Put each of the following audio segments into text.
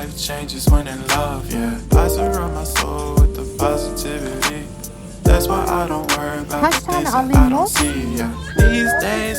life changes when in love, yeah. I surround my soul with the positivity. That's why I don't worry about Kaç the tane things that alayım I don't see, yeah. These days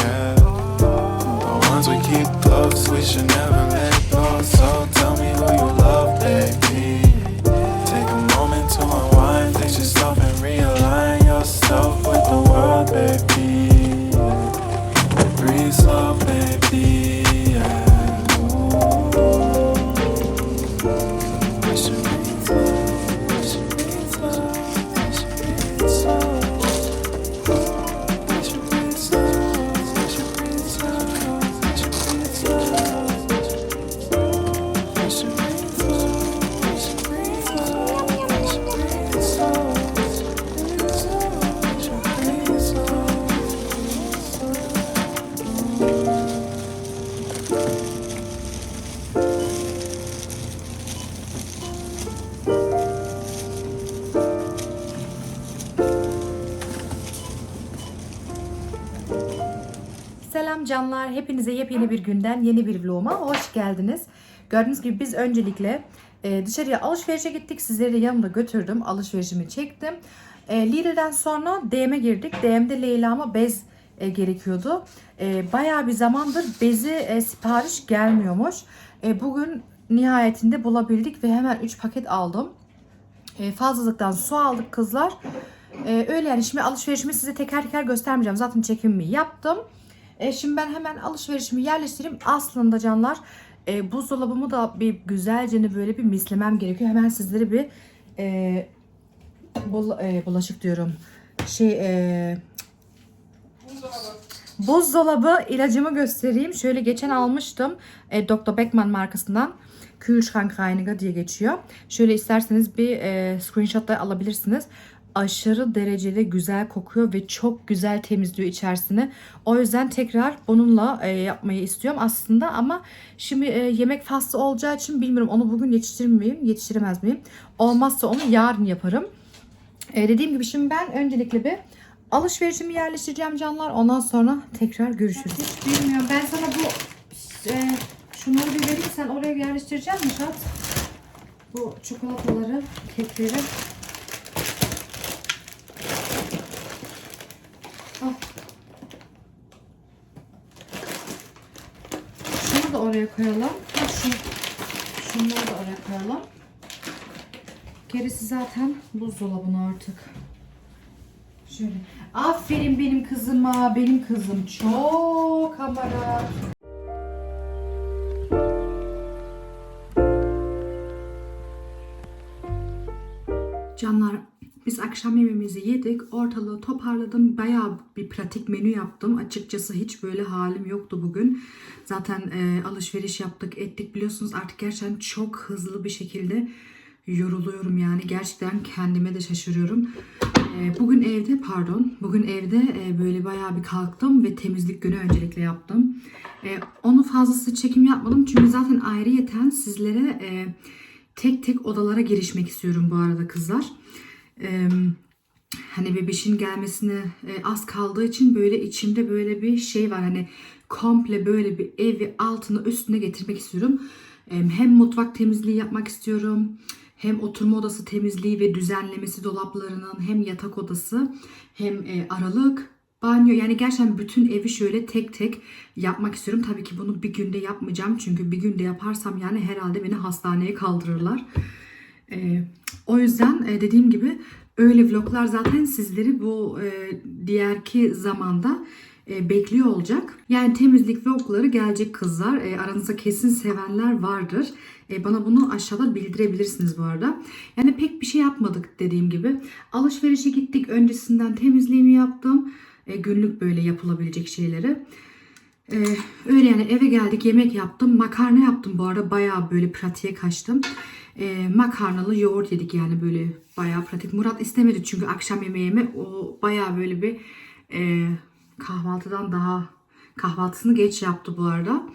we should never let Hepinize yepyeni bir günden yeni bir vloguma hoş geldiniz. Gördüğünüz gibi biz öncelikle e, dışarıya alışverişe gittik. Sizleri de yanımda götürdüm. Alışverişimi çektim. E, Lidl'den sonra DM'e girdik. DM'de Leyla'ma bez e, gerekiyordu. E, bayağı bir zamandır bezi e, sipariş gelmiyormuş. Bugün nihayetinde bulabildik ve hemen 3 paket aldım. Fazlalıktan su aldık kızlar. E, öyle yani şimdi alışverişimi size teker teker göstermeyeceğim. Zaten çekimimi yaptım. E, şimdi ben hemen alışverişimi yerleştireyim. Aslında canlar e, buzdolabımı da bir güzelce böyle bir mislemem gerekiyor. Hemen sizlere bir e, bul- e, bulaşık diyorum. Şey e, buzdolabı ilacımı göstereyim. Şöyle geçen almıştım. E, Dr. Beckman markasından. Kühlschrankreiniger diye geçiyor. Şöyle isterseniz bir e, screenshot da alabilirsiniz. Aşırı derecede güzel kokuyor ve çok güzel temizliyor içerisini. O yüzden tekrar bununla e, yapmayı istiyorum aslında ama şimdi e, yemek faslı olacağı için bilmiyorum onu bugün yetiştirir miyim, yetiştiremez miyim? Olmazsa onu yarın yaparım. E, dediğim gibi şimdi ben öncelikle bir alışverişimi yerleştireceğim canlar. Ondan sonra tekrar görüşürüz. Hiç bilmiyorum. Ben sana bu e, şunları bir vereyim. Sen oraya yerleştirecek misin Şat? Bu çikolataları, kekleri. Şunu da oraya koyalım. Şu, şunları da oraya koyalım. Gerisi zaten buzdolabına artık. Şöyle. Aferin benim kızıma. Benim kızım çok hamarat. Canlar biz akşam yemeğimizi yedik. Ortalığı toparladım. Bayağı bir pratik menü yaptım. Açıkçası hiç böyle halim yoktu bugün. Zaten e, alışveriş yaptık, ettik biliyorsunuz. Artık gerçekten çok hızlı bir şekilde yoruluyorum yani. Gerçekten kendime de şaşırıyorum. E, bugün evde pardon. Bugün evde e, böyle bayağı bir kalktım ve temizlik günü öncelikle yaptım. E, onu fazlası çekim yapmadım. Çünkü zaten ayrıyeten sizlere... E, tek tek odalara girişmek istiyorum bu arada kızlar. Ee, hani bebişin gelmesine e, az kaldığı için böyle içimde böyle bir şey var. Hani komple böyle bir evi altını üstüne getirmek istiyorum. Ee, hem mutfak temizliği yapmak istiyorum. Hem oturma odası temizliği ve düzenlemesi dolaplarının hem yatak odası hem e, aralık banyo yani gerçekten bütün evi şöyle tek tek yapmak istiyorum. Tabii ki bunu bir günde yapmayacağım. Çünkü bir günde yaparsam yani herhalde beni hastaneye kaldırırlar. Ee, o yüzden e, dediğim gibi öyle vloglar zaten sizleri bu e, diğerki zamanda e, bekliyor olacak. Yani temizlik vlogları gelecek kızlar. E, aranızda kesin sevenler vardır. E, bana bunu aşağıda bildirebilirsiniz bu arada. Yani pek bir şey yapmadık dediğim gibi. Alışverişe gittik. Öncesinden temizliğimi yaptım. E, günlük böyle yapılabilecek şeyleri. E, öyle yani eve geldik yemek yaptım. Makarna yaptım bu arada bayağı böyle pratiğe kaçtım. E, makarnalı yoğurt yedik yani böyle bayağı pratik. Murat istemedi çünkü akşam yemeğimi o bayağı böyle bir e, kahvaltıdan daha kahvaltısını geç yaptı bu arada.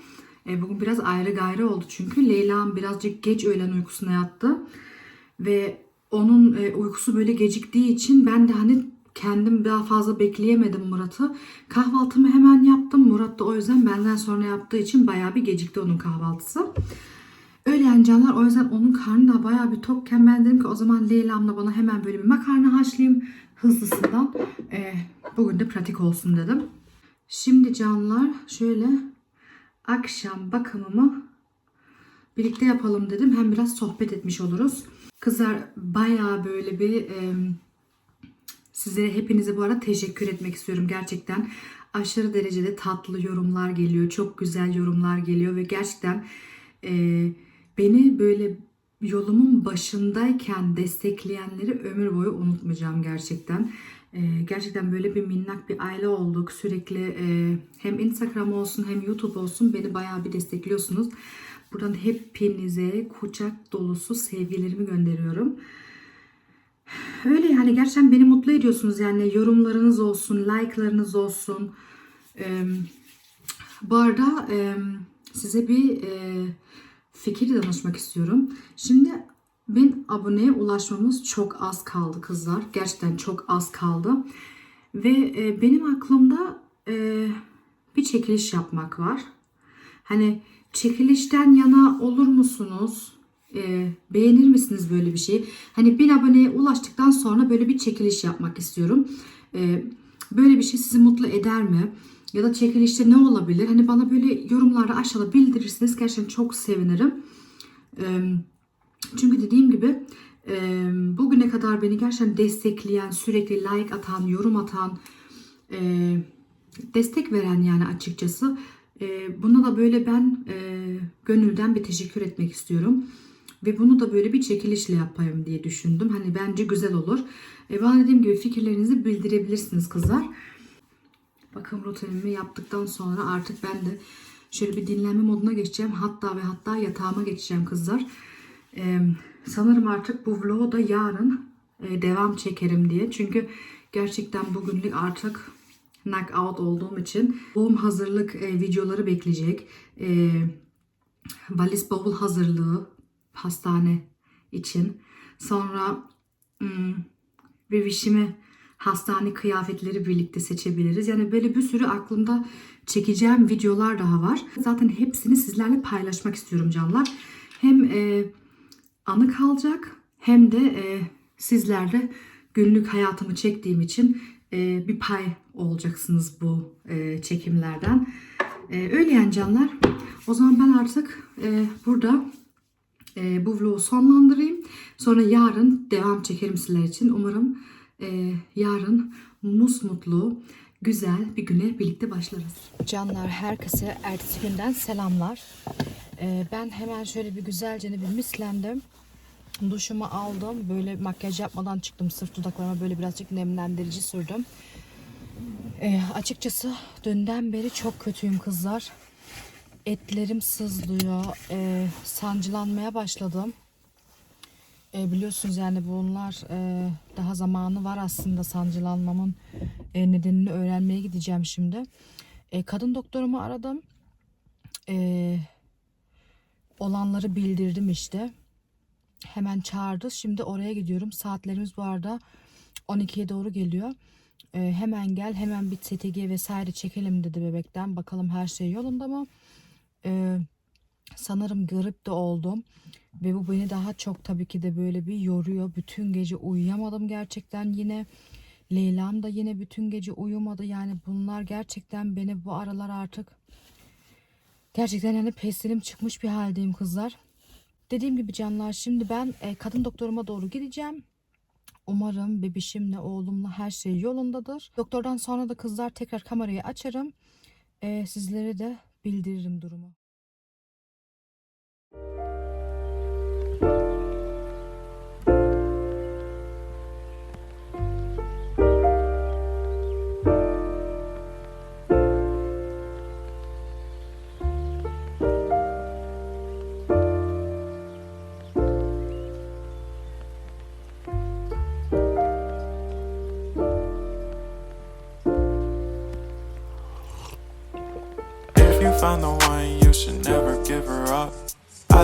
E, bugün biraz ayrı gayrı oldu çünkü Leyla'm birazcık geç öğlen uykusuna yattı. Ve onun e, uykusu böyle geciktiği için ben de hani kendim daha fazla bekleyemedim Murat'ı. Kahvaltımı hemen yaptım. Murat da o yüzden benden sonra yaptığı için bayağı bir gecikti onun kahvaltısı. Öyle yani canlar o yüzden onun karnı da bayağı bir tokken ben dedim ki o zaman Leyla'mla bana hemen böyle bir makarna haşlayayım hızlısından. Ee, bugün de pratik olsun dedim. Şimdi canlar şöyle akşam bakımımı birlikte yapalım dedim. Hem biraz sohbet etmiş oluruz. Kızlar bayağı böyle bir e, size hepinize bu arada teşekkür etmek istiyorum gerçekten. Aşırı derecede tatlı yorumlar geliyor. Çok güzel yorumlar geliyor ve gerçekten e, beni böyle yolumun başındayken destekleyenleri ömür boyu unutmayacağım gerçekten. E, gerçekten böyle bir minnak bir aile olduk. Sürekli e, hem Instagram olsun hem YouTube olsun beni bayağı bir destekliyorsunuz. Buradan hepinize kucak dolusu sevgilerimi gönderiyorum. Öyle yani gerçekten beni mutlu ediyorsunuz yani yorumlarınız olsun, like'larınız olsun. Ee, bu arada e, size bir e, fikir danışmak istiyorum. Şimdi bin aboneye ulaşmamız çok az kaldı kızlar. Gerçekten çok az kaldı. Ve e, benim aklımda e, bir çekiliş yapmak var. Hani çekilişten yana olur musunuz? E, beğenir misiniz böyle bir şey? Hani bin aboneye ulaştıktan sonra böyle bir çekiliş yapmak istiyorum. E, böyle bir şey sizi mutlu eder mi? Ya da çekilişte ne olabilir? Hani bana böyle yorumlarda aşağıda bildirirseniz gerçekten çok sevinirim. Çünkü dediğim gibi bugüne kadar beni gerçekten destekleyen, sürekli like atan, yorum atan, destek veren yani açıkçası. Buna da böyle ben gönülden bir teşekkür etmek istiyorum. Ve bunu da böyle bir çekilişle yapayım diye düşündüm. Hani bence güzel olur. E, bana dediğim gibi fikirlerinizi bildirebilirsiniz kızlar. Bakım rutinimi yaptıktan sonra artık ben de şöyle bir dinlenme moduna geçeceğim. Hatta ve hatta yatağıma geçeceğim kızlar. E, sanırım artık bu vlogu da yarın e, devam çekerim diye. Çünkü gerçekten bugünlük artık knockout olduğum için doğum hazırlık e, videoları bekleyecek. E, valiz bavul hazırlığı hastane için. Sonra hmm, bebişimi hastane kıyafetleri birlikte seçebiliriz. Yani böyle bir sürü aklımda çekeceğim videolar daha var. Zaten hepsini sizlerle paylaşmak istiyorum canlar. Hem e, anı kalacak hem de e, sizlerle günlük hayatımı çektiğim için e, bir pay olacaksınız bu e, çekimlerden. E, öyle yani canlar. O zaman ben artık e, burada e, bu vlogu sonlandırayım. Sonra yarın devam çekerim sizler için. Umarım e, yarın musmutlu, güzel bir güne birlikte başlarız. Canlar herkese ertesi günden selamlar. E, ben hemen şöyle bir güzelce bir mislendim. Duşumu aldım. Böyle makyaj yapmadan çıktım. Sırf dudaklarıma böyle birazcık nemlendirici sürdüm. E, açıkçası dünden beri çok kötüyüm kızlar. Etlerim sızlıyor. E, sancılanmaya başladım. E, biliyorsunuz yani bunlar e, daha zamanı var aslında sancılanmamın e, nedenini öğrenmeye gideceğim şimdi. E, kadın doktorumu aradım. E, olanları bildirdim işte. Hemen çağırdı. Şimdi oraya gidiyorum. Saatlerimiz bu arada 12'ye doğru geliyor. E, hemen gel hemen bir STG vesaire çekelim dedi bebekten. Bakalım her şey yolunda mı? E, sanırım grip de oldum. Ve bu beni daha çok tabii ki de böyle bir yoruyor. Bütün gece uyuyamadım gerçekten yine. Leyla'm da yine bütün gece uyumadı. Yani bunlar gerçekten beni bu aralar artık gerçekten hani pestilim çıkmış bir haldeyim kızlar. Dediğim gibi canlar şimdi ben e, kadın doktoruma doğru gideceğim. Umarım bebişimle oğlumla her şey yolundadır. Doktordan sonra da kızlar tekrar kamerayı açarım. E, sizlere de bildiririm durumu. find the one you should never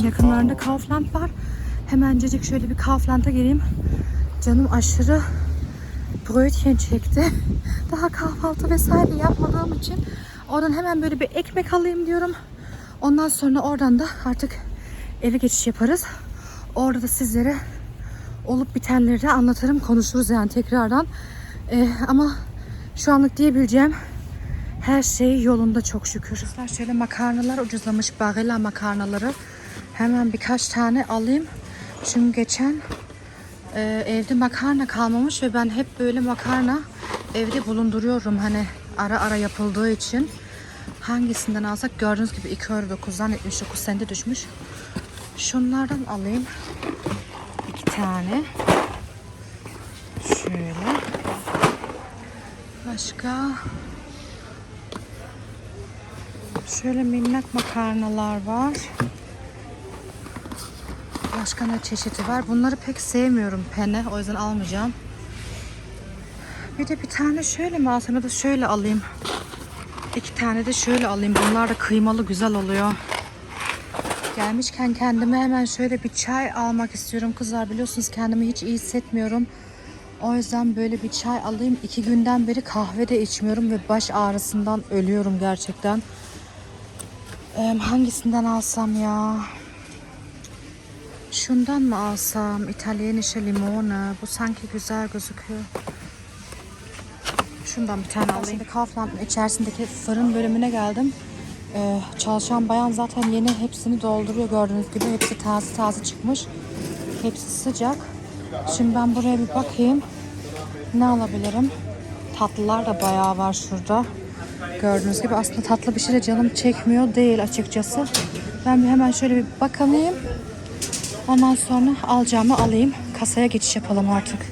too yakınlarında Kaufland var. Hemencecik şöyle bir Kaufland'a gireyim. Canım aşırı brötchen çekti. Daha kahvaltı vesaire yapmadığım için oradan hemen böyle bir ekmek alayım diyorum. Ondan sonra oradan da artık eve geçiş yaparız. Orada da sizlere olup bitenleri de anlatırım, konuşuruz yani tekrardan. Ee, ama şu anlık diyebileceğim her şey yolunda çok şükür. Şöyle makarnalar ucuzlamış. Barilla makarnaları. Hemen birkaç tane alayım. Çünkü geçen e, evde makarna kalmamış ve ben hep böyle makarna evde bulunduruyorum. Hani ara ara yapıldığı için. Hangisinden alsak gördüğünüz gibi 2 euro 9'dan 79 sente düşmüş. Şunlardan alayım. iki tane. Şöyle. Başka Şöyle minnak makarnalar var. Başka ne çeşidi var? Bunları pek sevmiyorum penne. O yüzden almayacağım. Bir de bir tane şöyle mi alsam ya da şöyle alayım. İki tane de şöyle alayım. Bunlar da kıymalı güzel oluyor. Gelmişken kendime hemen şöyle bir çay almak istiyorum. Kızlar biliyorsunuz kendimi hiç iyi hissetmiyorum. O yüzden böyle bir çay alayım. İki günden beri kahve de içmiyorum ve baş ağrısından ölüyorum gerçekten. Ee, hangisinden alsam ya? Şundan mı alsam? İtalyanische limone. Bu sanki güzel gözüküyor. Şundan bir tane alayım. Şimdi Kaufland'ın içerisindeki fırın bölümüne geldim. Ee, çalışan bayan zaten yeni hepsini dolduruyor gördüğünüz gibi. Hepsi taze taze çıkmış. Hepsi sıcak. Şimdi ben buraya bir bakayım. Ne alabilirim? Tatlılar da bayağı var şurada. Gördüğünüz gibi aslında tatlı bir şey de canım çekmiyor değil açıkçası. Ben bir hemen şöyle bir bakanayım. Ondan sonra alacağımı alayım. Kasaya geçiş yapalım artık.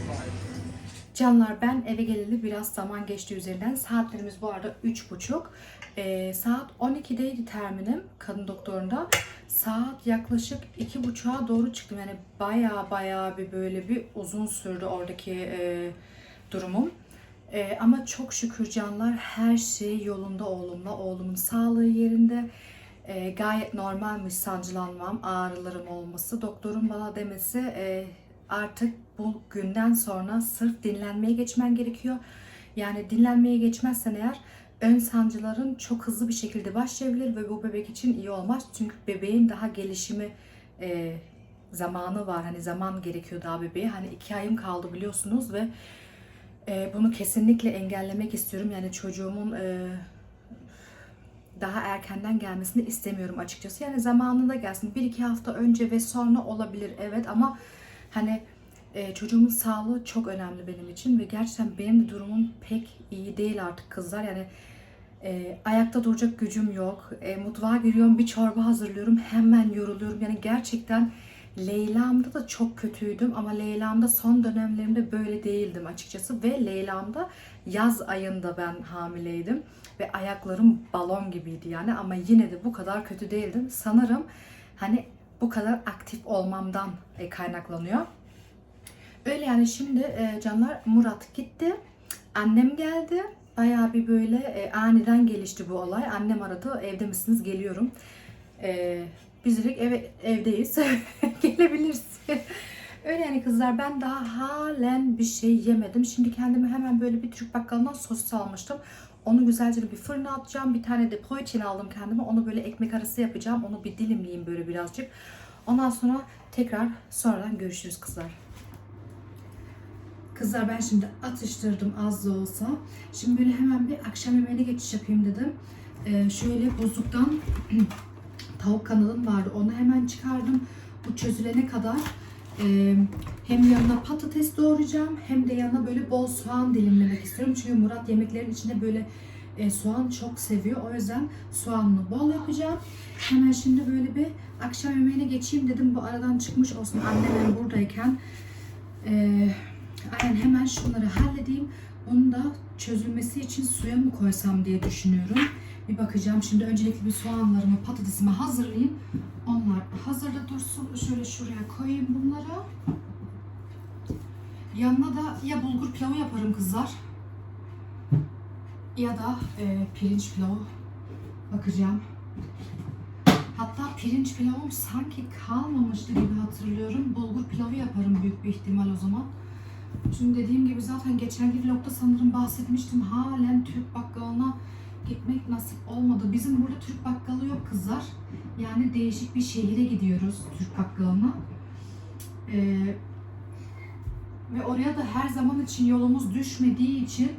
Canlar ben eve geleli biraz zaman geçti üzerinden. Saatlerimiz bu arada 3.30. Ee, saat 12'deydi terminim kadın doktorunda. Saat yaklaşık 2.30'a doğru çıktım. Yani baya baya bir böyle bir uzun sürdü oradaki e, durumum. E, ama çok şükür canlar her şey yolunda oğlumla. Oğlumun sağlığı yerinde. E, gayet normalmiş sancılanmam, ağrılarım olması. Doktorun bana demesi e, artık bu günden sonra sırf dinlenmeye geçmen gerekiyor. Yani dinlenmeye geçmezsen eğer ön sancıların çok hızlı bir şekilde başlayabilir ve bu bebek için iyi olmaz. Çünkü bebeğin daha gelişimi e, zamanı var. Hani zaman gerekiyor daha bebeğe. Hani iki ayım kaldı biliyorsunuz ve e, bunu kesinlikle engellemek istiyorum. Yani çocuğumun e, daha erkenden gelmesini istemiyorum açıkçası. Yani zamanında gelsin. Bir iki hafta önce ve sonra olabilir evet ama hani e, çocuğumun sağlığı çok önemli benim için ve gerçekten benim de durumum pek iyi değil artık kızlar. Yani e, ayakta duracak gücüm yok. E, mutfağa giriyorum bir çorba hazırlıyorum hemen yoruluyorum. Yani gerçekten Leyla'mda da çok kötüydüm ama Leyla'mda son dönemlerimde böyle değildim açıkçası ve Leyla'mda yaz ayında ben hamileydim ve ayaklarım balon gibiydi yani ama yine de bu kadar kötü değildim. Sanırım hani bu kadar aktif olmamdan e, kaynaklanıyor. Öyle yani şimdi e, canlar Murat gitti. Annem geldi. Bayağı bir böyle e, aniden gelişti bu olay. Annem aradı. Evde misiniz? Geliyorum. E, biz dedik eve, evdeyiz. Gelebilirsin. Öyle yani kızlar ben daha halen bir şey yemedim. Şimdi kendime hemen böyle bir Türk bakkalından sosis almıştım. Onu güzelce bir fırına atacağım. Bir tane de poğaçin aldım kendime. Onu böyle ekmek arası yapacağım. Onu bir dilimleyeyim böyle birazcık. Ondan sonra tekrar sonradan görüşürüz kızlar. Kızlar ben şimdi atıştırdım az da olsa. Şimdi böyle hemen bir akşam yemeğine geçiş yapayım dedim. Ee, şöyle buzluktan tavuk kanalım vardı. Onu hemen çıkardım. Bu çözülene kadar e, hem yanına patates doğrayacağım hem de yanına böyle bol soğan dilimlemek istiyorum. Çünkü Murat yemeklerin içinde böyle e, soğan çok seviyor. O yüzden soğanlı bol yapacağım. Hemen şimdi böyle bir akşam yemeğine geçeyim dedim. Bu aradan çıkmış olsun annemler buradayken. E, aynen hemen şunları halledeyim. Onu da çözülmesi için suya mı koysam diye düşünüyorum. Bir bakacağım. Şimdi öncelikle bir soğanlarımı, patatesimi hazırlayayım. Onlar hazırda dursun. Şöyle şuraya koyayım bunları. Yanına da ya bulgur pilavı yaparım kızlar. Ya da e, pirinç pilavı. Bakacağım. Hatta pirinç pilavım sanki kalmamıştı gibi hatırlıyorum. Bulgur pilavı yaparım büyük bir ihtimal o zaman. Çünkü dediğim gibi zaten geçenki vlogda sanırım bahsetmiştim. Halen Türk bakkalına gitmek nasip olmadı. Bizim burada Türk bakkalı yok kızlar. Yani değişik bir şehire gidiyoruz Türk bakkalına. Ee, ve oraya da her zaman için yolumuz düşmediği için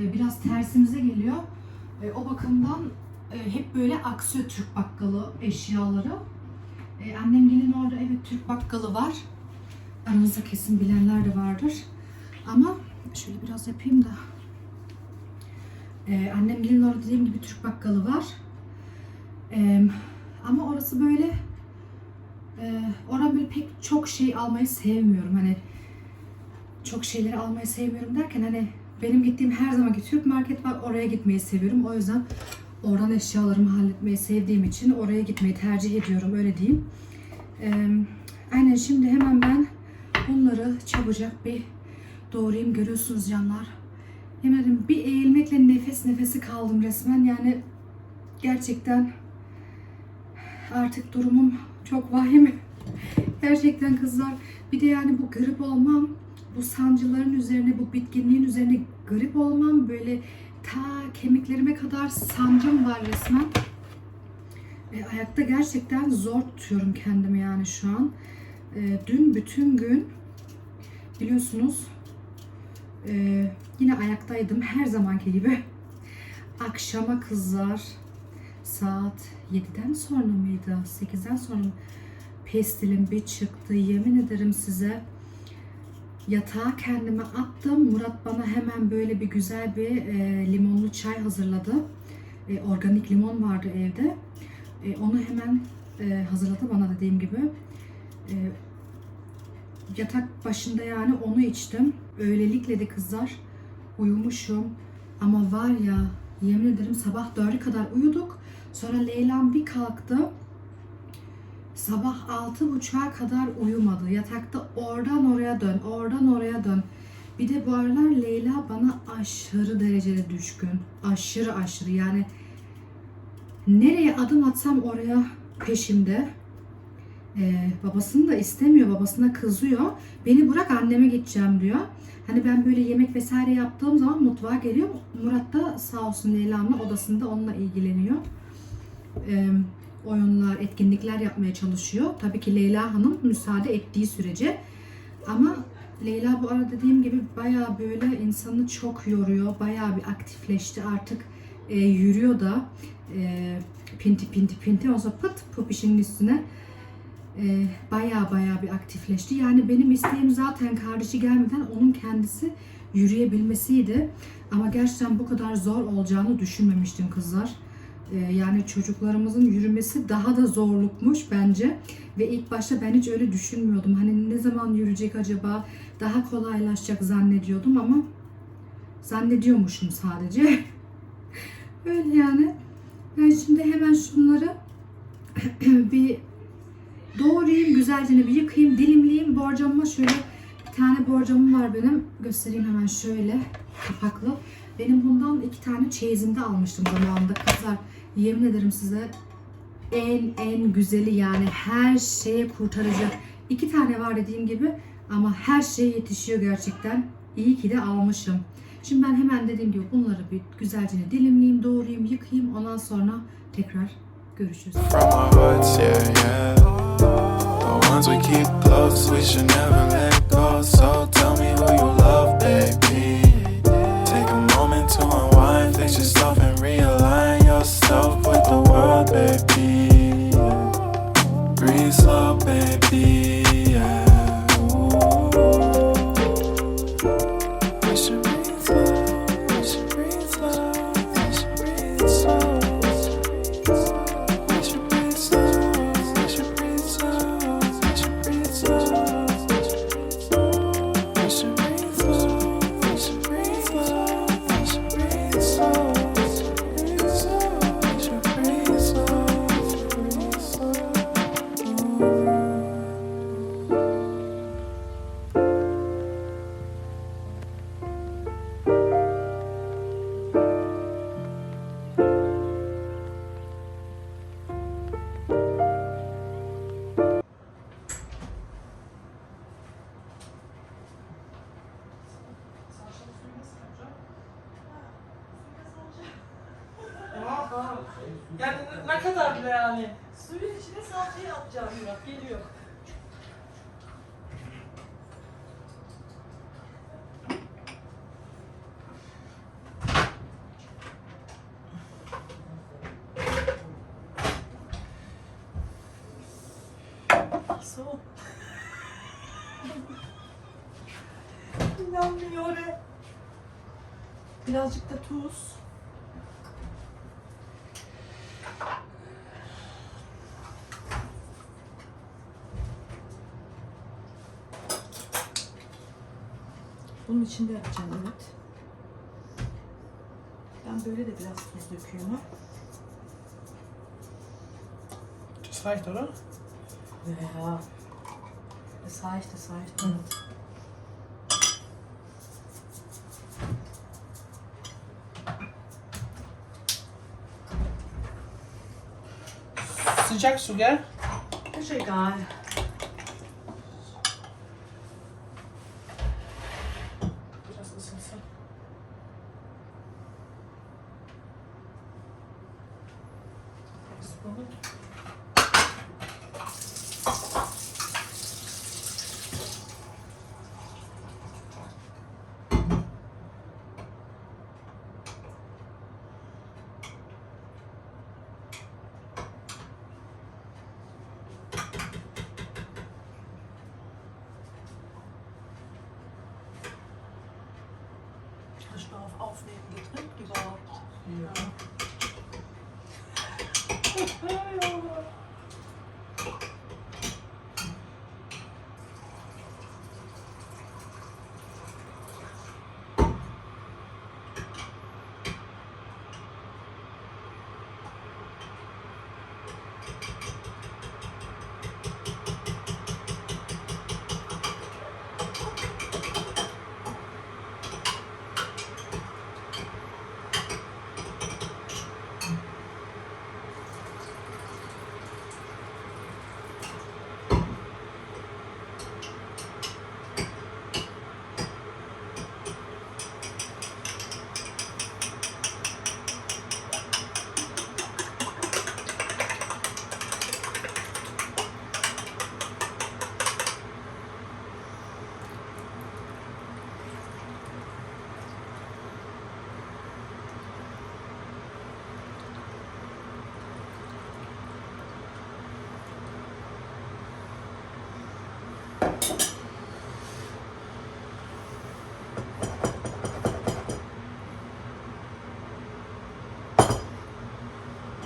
e, biraz tersimize geliyor. E, o bakımdan e, hep böyle aksıyor Türk bakkalı eşyaları. E, annem gelin orada evet Türk bakkalı var. Aranızda kesin bilenler de vardır. Ama şöyle biraz yapayım da. Ee, annem gelin orada dediğim gibi Türk bakkalı var. Ee, ama orası böyle e, oradan böyle pek çok şey almayı sevmiyorum. Hani çok şeyleri almayı sevmiyorum derken hani benim gittiğim her zamanki Türk market var. Oraya gitmeyi seviyorum. O yüzden oradan eşyalarımı halletmeyi sevdiğim için oraya gitmeyi tercih ediyorum. Öyle diyeyim. Ee, aynen şimdi hemen ben bunları çabucak bir doğrayayım. Görüyorsunuz canlar. Yemedim bir eğilmekle nefes nefesi kaldım resmen. Yani gerçekten artık durumum çok vahim. Gerçekten kızlar. Bir de yani bu grip olmam, bu sancıların üzerine, bu bitkinliğin üzerine grip olmam böyle ta kemiklerime kadar sancım var resmen. Ve ayakta gerçekten zor tutuyorum kendimi yani şu an. Ee, dün bütün gün biliyorsunuz ee, yine ayaktaydım her zamanki gibi. Akşama kızlar saat 7'den sonra mıydı? 8'den sonra? Pestilim bir çıktı. Yemin ederim size Yatağa kendime attım. Murat bana hemen böyle bir güzel bir e, limonlu çay hazırladı. E, organik limon vardı evde. E, onu hemen e, hazırladı bana dediğim gibi. E, yatak başında yani onu içtim. Öylelikle de kızlar uyumuşum. Ama var ya yemin ederim sabah 4'e kadar uyuduk. Sonra Leyla'm bir kalktı. Sabah altı buçuğa kadar uyumadı. Yatakta oradan oraya dön, oradan oraya dön. Bir de bu aralar Leyla bana aşırı derecede düşkün. Aşırı aşırı yani nereye adım atsam oraya peşimde. Ee, babasını da istemiyor, babasına kızıyor. Beni bırak anneme gideceğim diyor. Hani ben böyle yemek vesaire yaptığım zaman mutfağa geliyor. Murat da sağ olsun Leyla'mla odasında onunla ilgileniyor. Ee, oyunlar, etkinlikler yapmaya çalışıyor. Tabii ki Leyla Hanım müsaade ettiği sürece. Ama Leyla bu arada dediğim gibi bayağı böyle insanı çok yoruyor. Bayağı bir aktifleşti. Artık e, yürüyor da e, pinti pinti pinti. O zaman pıt popişinin üstüne e, bayağı bayağı bir aktifleşti. Yani benim isteğim zaten kardeşi gelmeden onun kendisi yürüyebilmesiydi. Ama gerçekten bu kadar zor olacağını düşünmemiştim kızlar. E, yani çocuklarımızın yürümesi daha da zorlukmuş bence. Ve ilk başta ben hiç öyle düşünmüyordum. Hani ne zaman yürüyecek acaba? Daha kolaylaşacak zannediyordum ama zannediyormuşum sadece. öyle yani. Ben şimdi hemen şunları bir doğrayayım, güzelce bir yıkayayım, dilimleyeyim. Borcamıma şöyle bir tane borcamım var benim. Göstereyim hemen şöyle kapaklı. Benim bundan iki tane çeyizimde almıştım zamanında kızlar. Yemin ederim size en en güzeli yani her şeye kurtaracak. İki tane var dediğim gibi ama her şey yetişiyor gerçekten. İyi ki de almışım. Şimdi ben hemen dediğim gibi bunları bir güzelce dilimleyeyim, doğrayayım, yıkayayım. Ondan sonra tekrar görüşürüz. The ones we keep close, we should never let go. So tell me who you love, baby. Take a moment to unwind, fix yourself and realign yourself with the world, baby. Breathe slow, baby. İnanmıyor. Birazcık da tuz. Bunun içinde yapacağım evet. Ben böyle de biraz tuz döküyorum. Das reicht, oder? Ja. Das reicht, das reicht. Mhm. Sıcak su gel. Ist egal. Isınsın. Isıtalım. Hast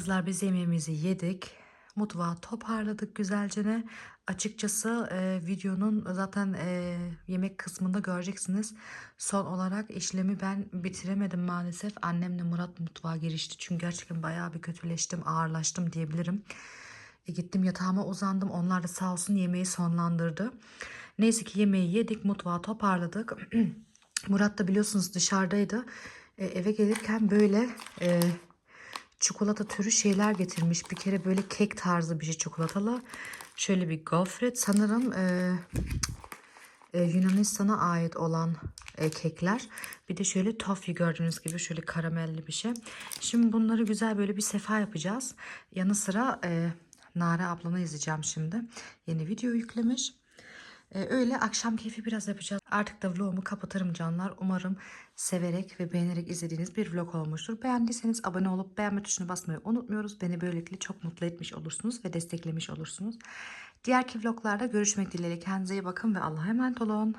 Kızlar biz yemeğimizi yedik. Mutfağı toparladık güzelce. Açıkçası e, videonun zaten e, yemek kısmında göreceksiniz. Son olarak işlemi ben bitiremedim maalesef. Annemle Murat mutfağa girişti. Çünkü gerçekten bayağı bir kötüleştim, ağırlaştım diyebilirim. E, gittim yatağıma uzandım. Onlar da sağ olsun yemeği sonlandırdı. Neyse ki yemeği yedik, mutfağı toparladık. Murat da biliyorsunuz dışarıdaydı. E, eve gelirken böyle e, çikolata türü şeyler getirmiş. Bir kere böyle kek tarzı bir şey çikolatalı. Şöyle bir gofret sanırım e, e, Yunanistan'a ait olan e, kekler. Bir de şöyle toffee gördüğünüz gibi şöyle karamelli bir şey. Şimdi bunları güzel böyle bir sefa yapacağız. Yanı sıra e, Nare ablanı izleyeceğim şimdi. Yeni video yüklemiş. Ee, öyle akşam keyfi biraz yapacağız. Artık da vlogumu kapatırım canlar. Umarım severek ve beğenerek izlediğiniz bir vlog olmuştur. Beğendiyseniz abone olup beğenme tuşuna basmayı unutmuyoruz. Beni böylelikle çok mutlu etmiş olursunuz ve desteklemiş olursunuz. Diğerki vloglarda görüşmek dileğiyle. Kendinize iyi bakın ve Allah'a emanet olun.